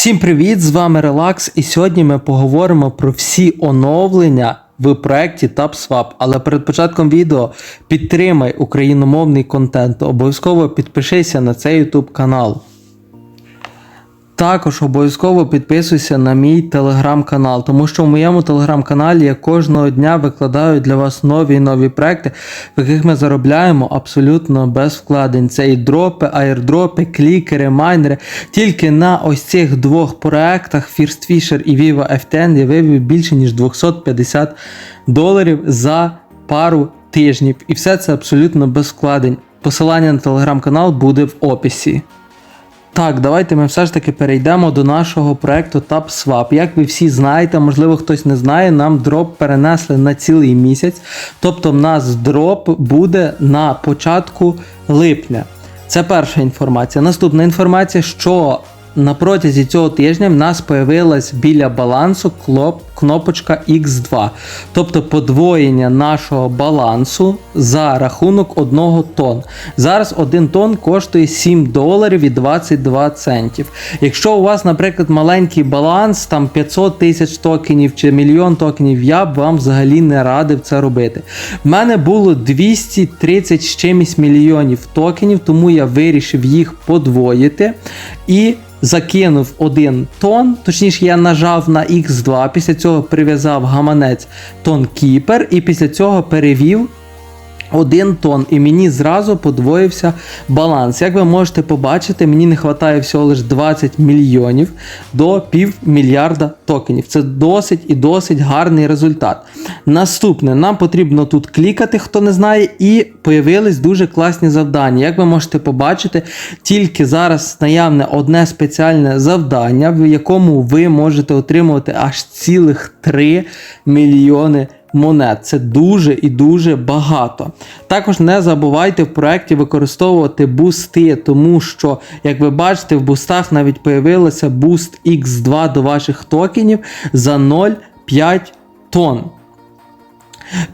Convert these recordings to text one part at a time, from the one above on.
Всім привіт! З вами Релакс, і сьогодні ми поговоримо про всі оновлення в проєкті TabSwap. Але перед початком відео підтримай україномовний контент. Обов'язково підпишися на цей YouTube канал. Також обов'язково підписуйся на мій телеграм-канал, тому що в моєму телеграм-каналі я кожного дня викладаю для вас нові і нові проекти, в яких ми заробляємо абсолютно без вкладень. Це і дропи, аірдропи, клікери, майнери. Тільки на ось цих двох проектах First Fisher і Viva FTN я вивів більше ніж 250 доларів за пару тижнів. І все це абсолютно без вкладень. Посилання на телеграм-канал буде в описі. Так, давайте ми все ж таки перейдемо до нашого проекту TapSwap. Як ви всі знаєте, можливо, хтось не знає, нам дроп перенесли на цілий місяць. Тобто, в нас дроп буде на початку липня. Це перша інформація. Наступна інформація, що на протязі цього тижня в нас появилась біля балансу кнопочка X2, тобто подвоєння нашого балансу за рахунок 1 тонн. Зараз 1 тонн коштує 7 доларів і 22 центів. Якщо у вас, наприклад, маленький баланс, там 500 тисяч токенів чи мільйон токенів, я б вам взагалі не радив це робити. В мене було 230 з чимось мільйонів токенів, тому я вирішив їх подвоїти і закинув один тон, точніше, я нажав на X2, після цього прив'язав гаманець тон Keeper і після цього перевів. Один тон, і мені зразу подвоївся баланс. Як ви можете побачити, мені не вистачає всього лише 20 мільйонів до півмільярда токенів. Це досить і досить гарний результат. Наступне, нам потрібно тут клікати, хто не знає, і появились дуже класні завдання. Як ви можете побачити, тільки зараз наявне одне спеціальне завдання, в якому ви можете отримувати аж цілих 3 мільйони монет. Це дуже і дуже багато. Також не забувайте в проєкті використовувати бусти, тому що, як ви бачите, в бустах навіть появилося буст X2 до ваших токенів за 0,5 тонн.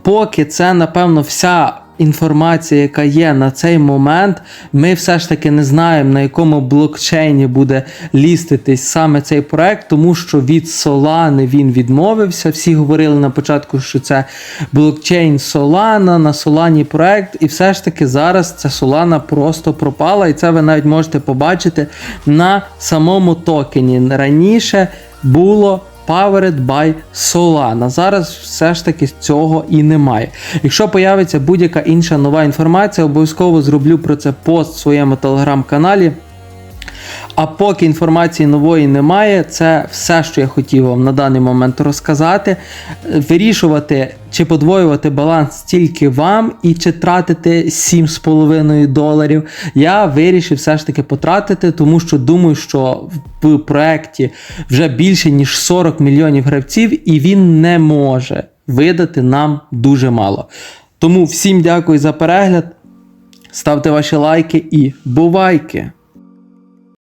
Поки це, напевно, вся інформація, яка є на цей момент, ми все ж таки не знаємо, на якому блокчейні буде ліститись саме цей проект, тому що від Solana він відмовився. Всі говорили на початку, що це блокчейн Solana, на Solana проект, і все ж таки зараз ця Solana просто пропала, і це ви навіть можете побачити на самому токені. Раніше було. Powered by Solana. Зараз все ж таки цього і немає. Якщо появиться будь-яка інша нова інформація, обов'язково зроблю про це пост в своєму телеграм-каналі. А поки інформації нової немає, це все, що я хотів вам на даний момент розказати. Вирішувати, чи подвоювати баланс тільки вам і чи тратити 7,5 доларів. Я вирішив все ж таки потратити, тому що думаю, що в проєкті вже більше ніж 40 мільйонів гравців, і він не може видати нам дуже мало. Тому всім дякую за перегляд. Ставте ваші лайки і бувайки!